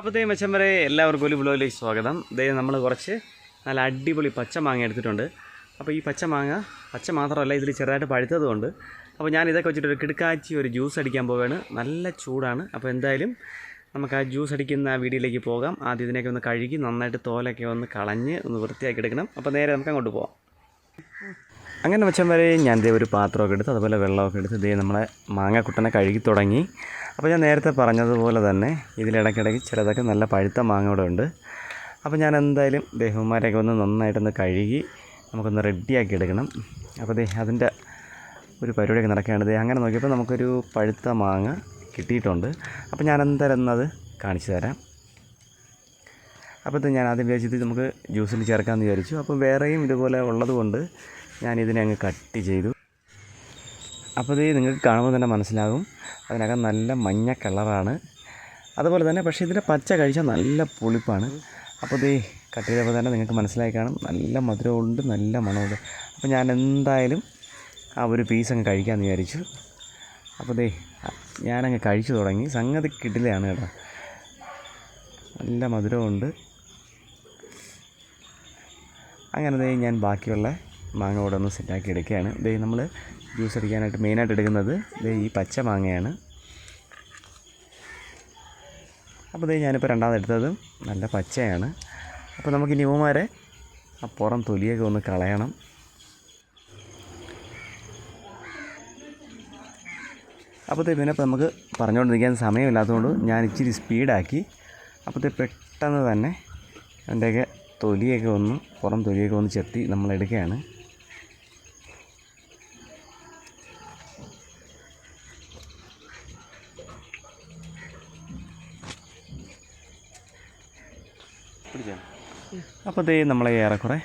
അപ്പോഴത്തേ മെച്ചം വരെ എല്ലാവർക്കും ഒരു ബ്ലോഗിലേക്ക് സ്വാഗതം. ദേ നമ്മൾ കുറച്ച് നല്ല അടിപൊളി പച്ചമാങ്ങ എടുത്തിട്ടുണ്ട്. അപ്പോൾ ഈ പച്ചമാങ്ങ പച്ച മാത്രമല്ല ഇതിൽ ചെറുതായിട്ട് പഴുത്തതുകൊണ്ട് അപ്പോൾ ഞാൻ ഇതൊക്കെ വെച്ചിട്ട് ഒരു കിടക്കാച്ചി ഒരു ജ്യൂസ് അടിക്കാൻ പോവുകയാണ് നല്ല ചൂടാണ്. അപ്പോൾ എന്തായാലും നമുക്ക് ആ ജ്യൂസ് അടിക്കുന്ന വീഡിയോയിലേക്ക് പോകാം. ആദ്യം ഇതിനൊക്കെ ഒന്ന് കഴുകി നന്നായിട്ട് തോലൊക്കെ ഒന്ന് കളഞ്ഞ് ഒന്ന് വൃത്തിയാക്കി എടുക്കണം. അപ്പോൾ നേരെ നമുക്ക് അങ്ങോട്ട് പോകാം അങ്ങനെ വെച്ചാൽ വരെ ഞാൻ ദേ ഒരു പാത്രമൊക്കെ എടുത്ത് അതുപോലെ വെള്ളമൊക്കെ എടുത്ത് ദേ നമ്മളെ മാങ്ങക്കുട്ടനെ കഴുകി തുടങ്ങി. അപ്പോൾ ഞാൻ നേരത്തെ പറഞ്ഞതുപോലെ തന്നെ ഇതിലിടയ്ക്കിടയ്ക്ക് ചിലതൊക്കെ നല്ല പഴുത്ത മാങ്ങ ഇവിടെ ഉണ്ട്. അപ്പോൾ ഞാൻ എന്തായാലും ദേഹന്മാരെയൊക്കെ ഒന്ന് നന്നായിട്ടൊന്ന് കഴുകി നമുക്കൊന്ന് റെഡിയാക്കി എടുക്കണം. അപ്പോൾ ദേ അതിന്റെ ഒരു പരിപാടിയൊക്കെ നടക്കുകയാണ്. ദേ അങ്ങനെ നോക്കിയപ്പോൾ നമുക്കൊരു പഴുത്ത മാങ്ങ കിട്ടിയിട്ടുണ്ട്. അപ്പോൾ ഞാൻ എന്തായാലും അത് കാണിച്ചു തരാം. അപ്പോൾ ഇത് ഞാൻ ആദ്യം വിചാരിച്ചത് നമുക്ക് ജ്യൂസിൽ ചേർക്കാമെന്ന് വിചാരിച്ചു. അപ്പോൾ വേറെയും ഇതുപോലെ ഉള്ളത് ഇതിനെ അങ്ങ് കട്ട് ചെയ്തു. അപ്പോൾ ഇത് നിങ്ങൾക്ക് കാണുമ്പോൾ തന്നെ മനസ്സിലാകും. അതിനകം നല്ല മഞ്ഞ കളറാണ്. അതുപോലെ തന്നെ പക്ഷേ ഇതിന്റെ പച്ച കഴിച്ചാൽ നല്ല പുളിപ്പാണ്. അപ്പോൾ ഇത് കട്ട് ചെയ്തപ്പോൾ തന്നെ നിങ്ങൾക്ക് മനസ്സിലായി കാണും. നല്ല മധുരമുണ്ട് നല്ല മണമുണ്ട്. അപ്പോൾ ഞാൻ എന്തായാലും ആ ഒരു പീസ് അങ്ങ് കഴിക്കാമെന്ന് വിചാരിച്ചു. അപ്പോൾ ദേ ഞാനങ്ങ് കഴിച്ചു തുടങ്ങി. സംഗതി കിടിലയാണ് കേട്ടോ. നല്ല മധുരമുണ്ട്. അങ്ങനെ ഞാൻ ബാക്കിയുള്ള മാങ്ങ കൂടെ ഒന്ന് സെറ്റാക്കി എടുക്കുകയാണ്. ഇതേ നമ്മൾ ജ്യൂസ് അടിക്കാനായിട്ട് മെയിനായിട്ട് എടുക്കുന്നത് ഇതേ ഈ പച്ച മാങ്ങയാണ്. അപ്പോൾ ഇതേ ഞാനിപ്പോൾ രണ്ടാമത് എടുത്തത് നല്ല പച്ചയാണ്. അപ്പോൾ നമുക്ക് ഇനി ആ പുറം തൊലിയൊക്കെ ഒന്ന് കളയണം. അപ്പോഴത്തെ പിന്നെ നമുക്ക് പറഞ്ഞുകൊണ്ടിരിക്കാൻ സമയമില്ലാത്തതുകൊണ്ട് ഞാൻ ഇച്ചിരി സ്പീഡാക്കി. അപ്പോഴത്തെ പെട്ടെന്ന് തന്നെ അതിന്റെയൊക്കെ തൊലിയൊക്കെ ഒന്ന് പുറം തൊലിയൊക്കെ ഒന്ന് ചെത്തി നമ്മൾ എടുക്കുകയാണ് അപ്പോൾ ദേ നമ്മളെ ഏറെക്കുറെ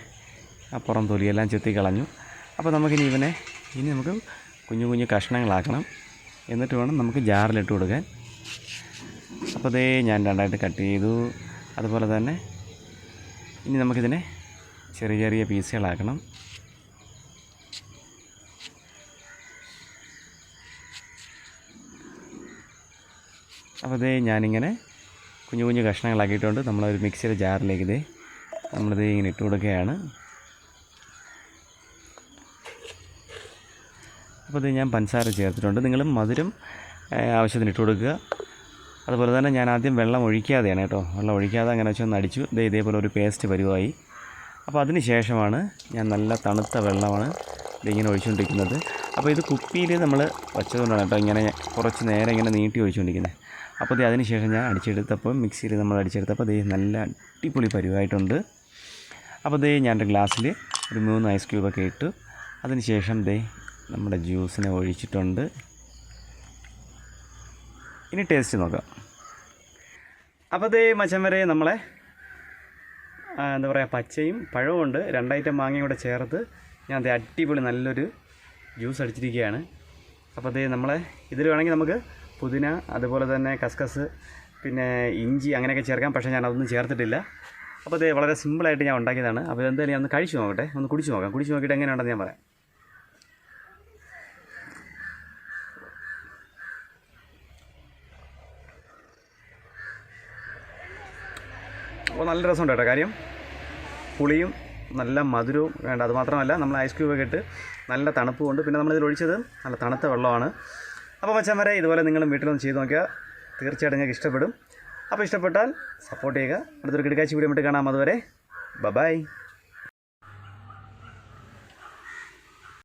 അപ്പുറം പുറം തൊലിയെല്ലാം ചെത്തി കളഞ്ഞു. അപ്പോൾ നമുക്കിനി ഇവനെ ഇനി നമുക്ക് കുഞ്ഞു കുഞ്ഞു കഷ്ണങ്ങളാക്കണം. എന്നിട്ട് വേണം നമുക്ക് ജാറിലിട്ട് കൊടുക്കാൻ. അപ്പോൾ ദേ ഞാൻ രണ്ടായിട്ട് കട്ട് ചെയ്തു. അതുപോലെ തന്നെ ഇനി നമുക്കിതിനെ ചെറിയ ചെറിയ പീസുകളാക്കണം. അപ്പോൾ ദേ ഞാനിങ്ങനെ കുഞ്ഞു കുഞ്ഞു കഷ്ണങ്ങളാക്കിയിട്ടുണ്ട്. നമ്മളൊരു മിക്സിയുടെ ജാറിലേക്ക് ഇത് നമ്മളിത് ഇങ്ങനെ ഇട്ട് കൊടുക്കുകയാണ്. അപ്പോൾ ഇത് ഞാൻ പഞ്ചസാര ചേർത്തിട്ടുണ്ട്. നിങ്ങൾ മധുരം ആവശ്യത്തിന് ഇട്ട് കൊടുക്കുക. അതുപോലെ തന്നെ ഞാൻ ആദ്യം വെള്ളം ഒഴിക്കാതെയാണ് കേട്ടോ. വെള്ളം ഒഴിക്കാതെ അങ്ങനെ വെച്ചൊന്ന് അടിച്ചു. ദേ ഇതേപോലെ ഒരു പേസ്റ്റ് പരുവായി. അപ്പോൾ അതിന് ശേഷമാണ് ഞാൻ നല്ല തണുത്ത വെള്ളമാണ് ഇതിങ്ങനെ ഒഴിച്ചുകൊണ്ടിരിക്കുന്നത്. അപ്പോൾ ഇത് കുപ്പിയിൽ നമ്മൾ വച്ചതുകൊണ്ടാണ് കേട്ടോ ഇങ്ങനെ കുറച്ച് നേരം ഇങ്ങനെ നീട്ടി ഒഴിച്ചുകൊണ്ടിരിക്കുന്നത് അപ്പോൾ ഇത് അതിന് ശേഷം ഞാൻ അടിച്ചെടുത്തപ്പോൾ മിക്സിയിൽ നമ്മൾ അടിച്ചെടുത്തപ്പോൾ ദേ നല്ല അടിപൊളി പരുവായിട്ടുണ്ട്. അപ്പോൾ ദേ ഞാൻ എന്റെ ഗ്ലാസ്സിൽ ഒരു മൂന്ന് ഐസ് ക്യൂബൊക്കെ ഇട്ടു. അതിന് ശേഷം ദേ നമ്മുടെ ജ്യൂസിനെ ഒഴിച്ചിട്ടുണ്ട്. ഇനി ടേസ്റ്റ് നോക്കാം. അപ്പോൾ ദേ മച്ചം വരെ നമ്മളെ എന്താ പറയുക പച്ചയും പഴവും ഉണ്ട്. രണ്ടൈറ്റം മാങ്ങയും കൂടെ ചേർത്ത് ഞാൻ ദേ അടിപൊളി നല്ലൊരു ജ്യൂസ് അടിച്ചിരിക്കുകയാണ്. അപ്പോൾ അത് നമ്മളെ ഇതിൽ വേണമെങ്കിൽ നമുക്ക് പുതിന അതുപോലെ തന്നെ കസ്കസ് പിന്നെ ഇഞ്ചി അങ്ങനെയൊക്കെ ചേർക്കാം. പക്ഷേ ഞാൻ അതൊന്നും ചേർത്തിട്ടില്ല. അപ്പോൾ അതേ വളരെ സിമ്പിളായിട്ട് ഞാൻ ഉണ്ടാക്കിയതാണ്. അപ്പോൾ എന്തായാലും ഞാൻ ഒന്ന് കഴിച്ചു നോക്കട്ടെ. ഒന്ന് കുടിച്ചു നോക്കാം. കുടിച്ചു നോക്കിയിട്ട് എങ്ങനെയുണ്ടെന്ന് ഞാൻ പറയാം. അപ്പോൾ നല്ല രസമുണ്ട് കേട്ടോ. കാര്യം പുളിയും നല്ല മധുരവും വേണ്ട. അതുമാത്രമല്ല നമ്മൾ ഐസ് ക്യൂബൊക്കെ ഇട്ട് നല്ല തണുപ്പും ഉണ്ട് പിന്നെ നമ്മളിതിൽ ഒഴിച്ചത് നല്ല തണുത്ത വെള്ളമാണ്. അപ്പോൾ മച്ചാൻ വരെ ഇതുപോലെ നിങ്ങളും വീട്ടിലൊന്ന് ചെയ്ത് നോക്കുക തീർച്ചയായിട്ടും നിങ്ങൾക്ക് ഇഷ്ടപ്പെടും. അപ്പോൾ ഇഷ്ടപ്പെട്ടാൽ സപ്പോർട്ട് ചെയ്യുക. അടുത്തൊരു കിടക്കാച്ചി വീഡിയോ കാണാം. അതുവരെ ബബായ്